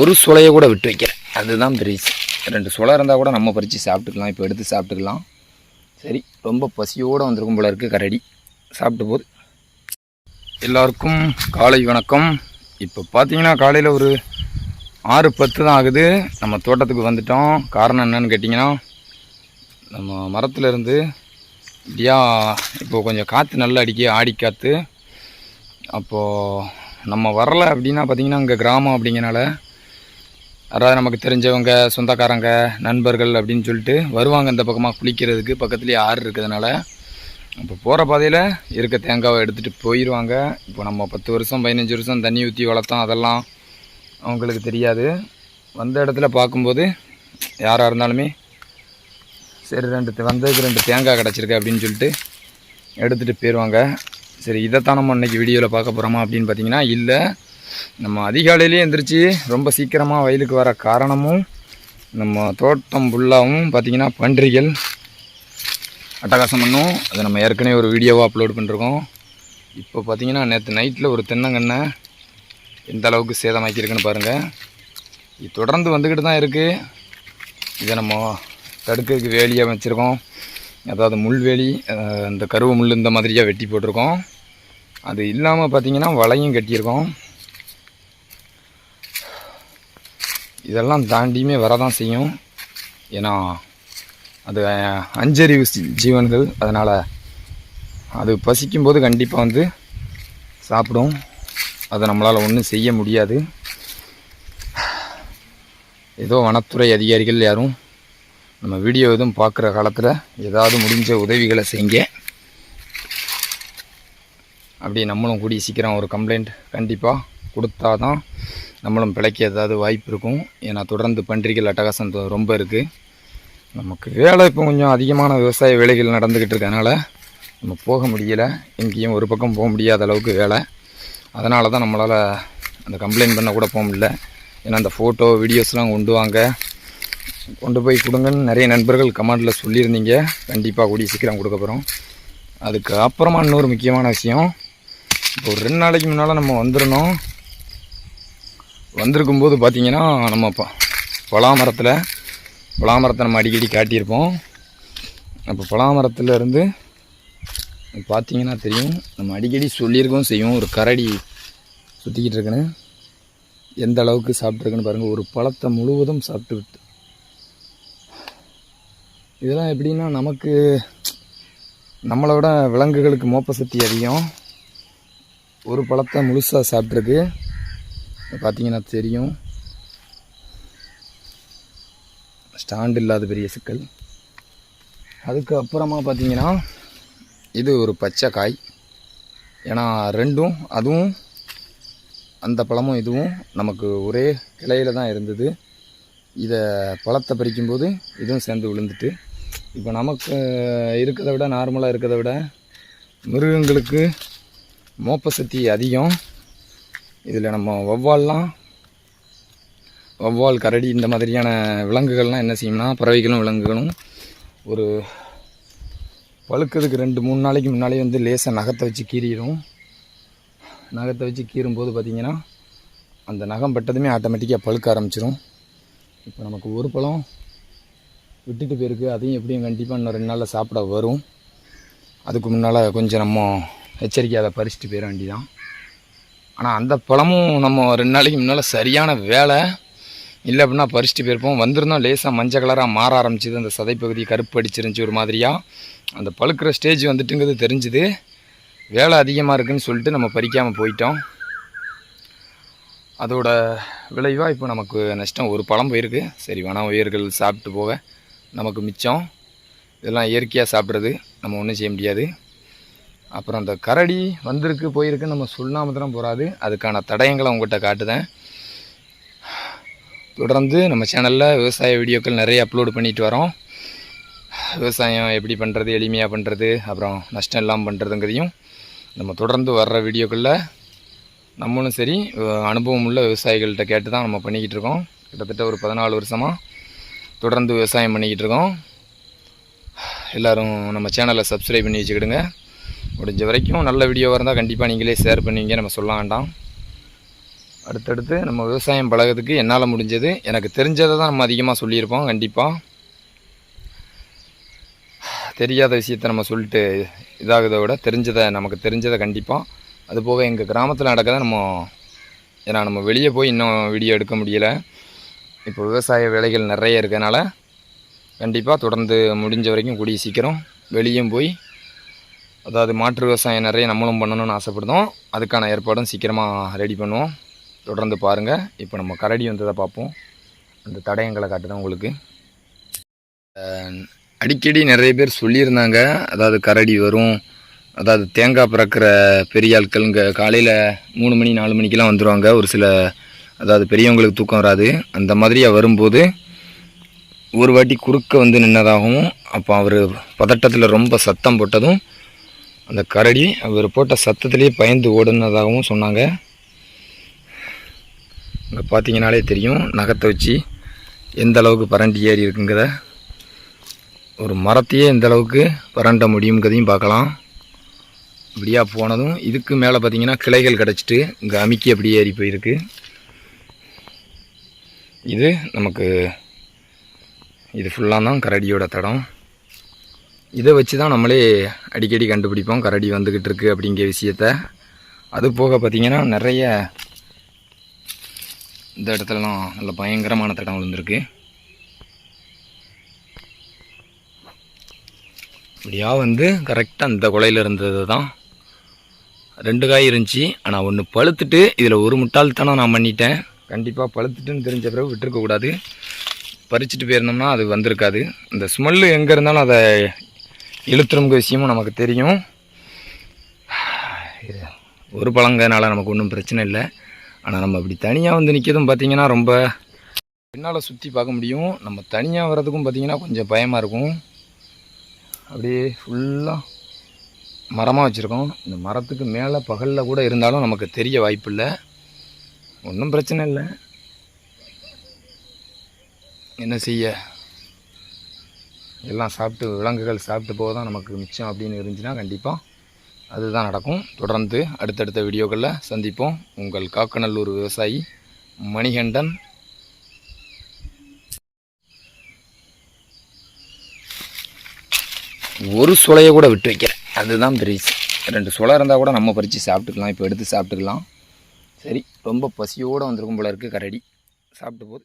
ஒரு சுளையை கூட விட்டு வைக்கிறேன் அதுதான் பெரிய ரெண்டு சுளை இருந்தால் கூட நம்ம பறித்து சாப்பிட்டுக்கலாம். இப்போ எடுத்து சாப்பிட்டுக்கலாம். சரி ரொம்ப பசியோடு வந்திருக்கும் போல இருக்குது கரடி. சாப்பிட்டு போகுது எல்லாருக்கும் காலை வணக்கம். இப்போ பார்த்தீங்கன்னா காலையில் ஒரு ஆறு பத்து தான் ஆகுது. நம்ம தோட்டத்துக்கு வந்துட்டோம். காரணம் என்னன்னு கேட்டிங்கன்னா நம்ம மரத்துலேருந்து இப்படியா இப்போது கொஞ்சம் காற்று நல்லா அடிக்க ஆடி காற்று அப்போது நம்ம வரல அப்படின்னா பார்த்திங்கன்னா இங்கே கிராமம் அப்படிங்கிறனால அதாவது நமக்கு தெரிஞ்சவங்க சொந்தக்காரங்க நண்பர்கள் அப்படின்னு சொல்லிட்டு வருவாங்க இந்த பக்கமாக குளிக்கிறதுக்கு. பக்கத்துலேயே ஆறு இருக்கிறதுனால இப்போ போகிற பாதையில் இருக்க தேங்காவை எடுத்துகிட்டு போயிடுவாங்க இப்போ நம்ம பத்து வருஷம் பதினஞ்சு வருஷம் தண்ணி ஊற்றி வளர்த்தோம் அதெல்லாம் அவங்களுக்கு தெரியாது. வந்த இடத்துல பார்க்கும்போது யாராக இருந்தாலுமே சரி ரெண்டு தே- வந்ததுக்கு ரெண்டு தேங்காய் கிடச்சிருக்கு அப்படின்னு சொல்லிட்டு எடுத்துகிட்டு போயிடுவாங்க சரி இதைத்தான் நம்ம இன்றைக்கி வீடியோவில் பார்க்க போகிறோமா அப்படின்னு பார்த்தீங்கன்னா இல்லை. நம்ம அதிகாலையிலே எந்திரிச்சு ரொம்ப சீக்கிரமாக வயலுக்கு வர காரணமும் நம்ம தோட்டம் ஃபுல்லாகவும் பார்த்திங்கன்னா பன்றிகள். அட்டகாசம் பண்ணும். அதை நம்ம ஏற்கனவே ஒரு வீடியோவாக அப்லோட் பண்ணிருக்கோம். இப்போ பார்த்தீங்கன்னா நேற்று நைட்டில் ஒரு தென்னங்கன்னை எந்த அளவுக்கு சேதமாக்கியிருக்குன்னு பாருங்கள் இது தொடர்ந்து வந்துக்கிட்டு தான் இருக்குது இதை நம்ம தடுக்கிறதுக்கு வேலியாக வச்சுருக்கோம் அதாவது முள்வேலி அஹ், இந்த கருவு முள் இந்த மாதிரியாக வெட்டி போட்டிருக்கோம். அது இல்லாமல் பார்த்தீங்கன்னா வலையும் கட்டியிருக்கோம். இதெல்லாம் தாண்டியுமே வரதான் செய்யும். ஏன்னா அது அஞ்சறிவு ஜீவன்கள். அதனால் அது பசிக்கும்போது கண்டிப்பாக வந்து சாப்பிடும். அதை நம்மளால் ஒன்றும் செய்ய முடியாது. ஏதோ வனத்துறை அதிகாரிகள் யாரும் நம்ம வீடியோ எதுவும் பார்க்குற காலத்தில் ஏதாவது முடிஞ்ச உதவிகளை செய்யுங்க. அப்படி நம்மளும் கூடிய சீக்கிரம் ஒரு கம்ப்ளைண்ட் கண்டிப்பாக கொடுத்தா தான் நம்மளும் பிழைக்க ஏதாவது வாய்ப்பு இருக்கும். ஏன்னா தொடர்ந்து பன்றிகள் அட்டகாசம் ரொம்ப இருக்குது நமக்கு வேலை இப்போ கொஞ்சம் அதிகமான விவசாய வேலைகள் நடந்துக்கிட்டு இருக்கனால நம்ம போக முடியலை. எங்கேயும் ஒரு பக்கம் போக முடியாத அளவுக்கு வேலை. அதனால தான் நம்மளால் அந்த கம்ப்ளைண்ட் பண்ண கூட போக முடியல. ஏன்னா அந்த ஃபோட்டோ வீடியோஸ்லாம் கொண்டு வாங்க. கொண்டு போய் கொடுங்கன்னு நிறைய நண்பர்கள் கமெண்டில் சொல்லியிருந்தீங்க. கண்டிப்பாக கூடிய சீக்கிரம் கொடுக்க போகிறோம் அதுக்கு அப்புறமா இன்னொரு முக்கியமான விஷயம். இப்போ ஒரு ரெண்டு நாளைக்கு முன்னால் நம்ம வந்துடணும். வந்திருக்கும் போது பார்த்தீங்கன்னா நம்ம ப பலாமரத்தில் பலாமரத்தை நம்ம அடிக்கடி காட்டியிருப்போம். அப்போ பலாமரத்துல இருந்து பார்த்தீங்கன்னா தெரியும் நம்ம அடிக்கடி சொல்லியிருக்கோம் செய்யும். ஒரு கரடி சுற்றிக்கிட்டு இருக்குன்னு. எந்த அளவுக்கு சாப்பிட்ருக்குன்னு பாருங்கள் ஒரு பழத்தை முழுவதும் சாப்பிட்டு விட்டு இதெல்லாம் எப்படின்னா நமக்கு நம்மளோட விலங்குகளுக்கு மோப்ப சக்தி அதிகம். ஒரு பழத்தை முழுசாக சாப்பிட்ருக்கு பார்த்தீங்கன்னா தெரியும். ஸ்டாண்ட் இல்லாத பெரிய சிக்கல். அதுக்கு அப்புறமா பார்த்தீங்கன்னா இது ஒரு பச்சை காய். ஏன்னா ரெண்டும் அதுவும் அந்த பழமும் இதுவும் நமக்கு ஒரே கிளையில் தான் இருந்தது. இதை பழத்தை பறிக்கும்போது இதுவும் சேர்ந்து விழுந்துட்டு. இப்போ நமக்கு இருக்கிறத விட நார்மலாக இருக்கிறத விட மிருகங்களுக்கு மோப்ப சக்தி அதிகம். இதில் நம்ம வௌவால்லாம் வௌவால் கரடி இந்த மாதிரியான விலங்குகள்லாம் என்ன செய்யும்னா பறவைகளும் விலங்குகளும் ஒரு பழுக்கிறதுக்கு ரெண்டு மூணு நாளைக்கு முன்னாலே வந்து லேசாக நகத்தை வச்சு கீறிடும். நகத்தை வச்சு கீறும்போது பார்த்திங்கன்னா அந்த நகம் பட்டதுமே ஆட்டோமேட்டிக்காக பழுக்க ஆரம்பிச்சிடும் இப்போ நமக்கு ஒரு பழம் விட்டுட்டு போயிருக்கு. அதையும் எப்படியும் கண்டிப்பாக இன்னும் ரெண்டு நாளில் சாப்பிட வரும். அதுக்கு முன்னால் கொஞ்சம் நம்ம எச்சரிக்கையாக அதை பறிச்சுட்டு போயிட வேண்டிதான் ஆனால் அந்த பழமும் நம்ம ரெண்டு நாளைக்கு முன்னால் சரியான வேலை. இல்லை அப்படின்னா பறிச்சுட்டு போயிருப்போம். வந்திருந்தோம் லேசாக மஞ்சள் கலராக மாற ஆரம்பிச்சிது. அந்த சதைப்பகுதி கருப்பு அடிச்சிருந்துச்சி ஒரு மாதிரியாக அந்த பழுக்கிற ஸ்டேஜ் வந்துட்டுங்கிறது தெரிஞ்சுது. வேலை அதிகமாக இருக்குன்னு சொல்லிட்டு நம்ம பறிக்காமல் போயிட்டோம். அதோட விளைவாக இப்போ நமக்கு நஷ்டம் ஒரு பழம் போயிருக்கு. சரி வன உயிர்கள் சாப்பிட்டு போக நமக்கு மிச்சம். இதெல்லாம் இயற்கையாக சாப்பிட்றது. நம்ம ஒன்றும் செய்ய முடியாது. அப்புறம் அந்த கரடி வந்திருக்கு போயிருக்குன்னு நம்ம சொல்லாமல் தான் போகாது அதுக்கான தடயங்களை உங்கள்கிட்ட காட்டுதேன். தொடர்ந்து நம்ம சேனலில் விவசாய வீடியோக்கள் நிறைய அப்லோடு பண்ணிட்டு வரோம். விவசாயம் எப்படி பண்ணுறது எளிமையாக பண்ணுறது அப்புறம் நஷ்டம் இல்லாமல் பண்ணுறதுங்கிறதையும் நம்ம தொடர்ந்து வர்ற வீடியோக்களில் நம்மளும் சரி அனுபவம் உள்ள விவசாயிகள்கிட்ட கேட்டு தான் நம்ம பண்ணிக்கிட்டு இருக்கோம். கிட்டத்தட்ட ஒரு பதினாலு வருஷமாக தொடர்ந்து விவசாயம் பண்ணிக்கிட்டு இருக்கோம். எல்லோரும் நம்ம சேனலை சப்ஸ்கிரைப் பண்ணி வச்சுக்கிடுங்க. முடிஞ்ச வரைக்கும் நல்ல வீடியோவாக இருந்தால் கண்டிப்பாக நீங்களே ஷேர் பண்ணுவீங்க. நம்ம சொல்ல வேண்டாம். அடுத்தடுத்து நம்ம விவசாயம் பழகிறதுக்கு என்னால் முடிஞ்சது. எனக்கு தெரிஞ்சதை தான் நம்ம அதிகமாக சொல்லியிருப்போம். கண்டிப்பாக தெரியாத விஷயத்த நம்ம சொல்லிட்டு இதாகிறத விட தெரிஞ்சதை நமக்கு தெரிஞ்சதை கண்டிப்பாக அது போக எங்கள் கிராமத்தில் நடக்கதை நம்ம ஏன்னா நம்ம வெளியே போய் இன்னும் வீடியோ எடுக்க முடியலை. இப்போ விவசாய வேலைகள் நிறைய இருக்கிறனால கண்டிப்பாக தொடர்ந்து முடிஞ்ச வரைக்கும் கூடிய சீக்கிரம் வெளியும் போய் அதாவது மாற்று விவசாயம் நிறைய நம்மளும் பண்ணணும்னு ஆசைப்படுதோம். அதுக்கான ஏற்பாடும் சீக்கிரமாக ரெடி பண்ணுவோம். தொடர்ந்து பாருங்கள் இப்போ நம்ம கரடி வந்ததை பார்ப்போம். அந்த தடயங்களை காட்டுதான் உங்களுக்கு. அடிக்கடி நிறைய பேர் சொல்லியிருந்தாங்க. அதாவது கரடி வரும். அதாவது தேங்காய் பிறக்கிற பெரிய ஆட்கள் இங்கே காலையில் மூணு மணி நாலு மணிக்கெலாம் வந்துடுவாங்க ஒரு சில அதாவது பெரியவங்களுக்கு தூக்கம் வராது. அந்த மாதிரியாக வரும்போது ஒரு வாட்டி குறுக்க வந்து நின்னதாகவும் அப்போ அவர் பதட்டத்தில் ரொம்ப சத்தம் போட்டதும் அந்த கரடி அவர் போட்ட சத்தத்துலேயே பயந்து ஓடுனதாகவும் சொன்னாங்க. இங்கே பார்த்தீங்கனாலே தெரியும் நகத்தை வச்சு எந்த அளவுக்கு பரண்டி ஏறி இருக்குங்கிறத. ஒரு மரத்தையே எந்த அளவுக்கு பரண்ட முடியுங்கிறதையும் பார்க்கலாம். இப்படியாக போனதும் இதுக்கு மேலே பார்த்தீங்கன்னா கிளைகள் கிடச்சிட்டு இங்கே அமுக்கி அப்படியே ஏறி போயிருக்கு. இது நமக்கு இது ஃபுல்லாக தான் கரடியோட தடம். இதை வச்சு தான் நம்மளே அடிக்கடி கண்டுபிடிப்போம். கரடி வந்துக்கிட்டு இருக்குது அப்படிங்கிற விஷயத்த. அது போக பார்த்திங்கன்னா நிறைய இந்த இடத்துலலாம் நல்ல பயங்கரமான தடம் விழுந்திருக்கு இப்படியா வந்து கரெக்டாக அந்த குலையில் இருந்தது தான் ரெண்டு காய் இருந்துச்சு. ஆனால் ஒன்று பழுத்துட்டு இதில் ஒரு முட்டாள்தனம் நான் பண்ணிட்டேன். கண்டிப்பாக பழுத்துட்டுன்னு தெரிஞ்ச பிறகு விட்டுருக்கக்கூடாது பறிச்சுட்டு போயிருந்தோம்னா அது வந்திருக்காது. இந்த ஸ்மெல்லு எங்கே இருந்தாலும் அதை இழுத்துறமுக விஷயமும் நமக்கு தெரியும். ஒரு பழங்கனால நமக்கு ஒன்றும் பிரச்சனை இல்லை. ஆனால் நம்ம அப்படி தனியாக வந்து நிற்கிறதும் பார்த்தீங்கன்னா ரொம்ப பின்னால் சுற்றி பார்க்க முடியும். நம்ம தனியாக வர்றதுக்கும் பார்த்திங்கன்னா கொஞ்சம் பயமாக இருக்கும். அப்படியே ஃபுல்லாக மரமாக வச்சுருக்கோம். இந்த மரத்துக்கு மேலே பகலில் கூட இருந்தாலும் நமக்கு தெரிய வாய்ப்பு இல்லை. ஒன்றும் பிரச்சனை இல்லை. என்ன செய்ய? எல்லாம் சாப்பிட்டு விலங்குகள் சாப்பிட்டு போக தான் நமக்கு மிச்சம் அப்படின்னு இருந்துச்சுன்னா கண்டிப்பாக அதுதான் நடக்கும். தொடர்ந்து அடுத்தடுத்த வீடியோக்களில் சந்திப்போம். உங்கள் காக்கநல்லூர் விவசாயி மணிகண்டன். ஒரு சுளையை கூட விட்டு வைக்கிறேன். அதுதான் பெரிய ரெண்டு சுளை இருந்தால் கூட நம்ம பறித்து சாப்பிட்டுக்கலாம். இப்போ எடுத்து சாப்பிட்டுக்கலாம். சரி ரொம்ப பசியோடு வந்திருக்கும் போல இருக்குது கரடி. சாப்பிட்டு போகுது.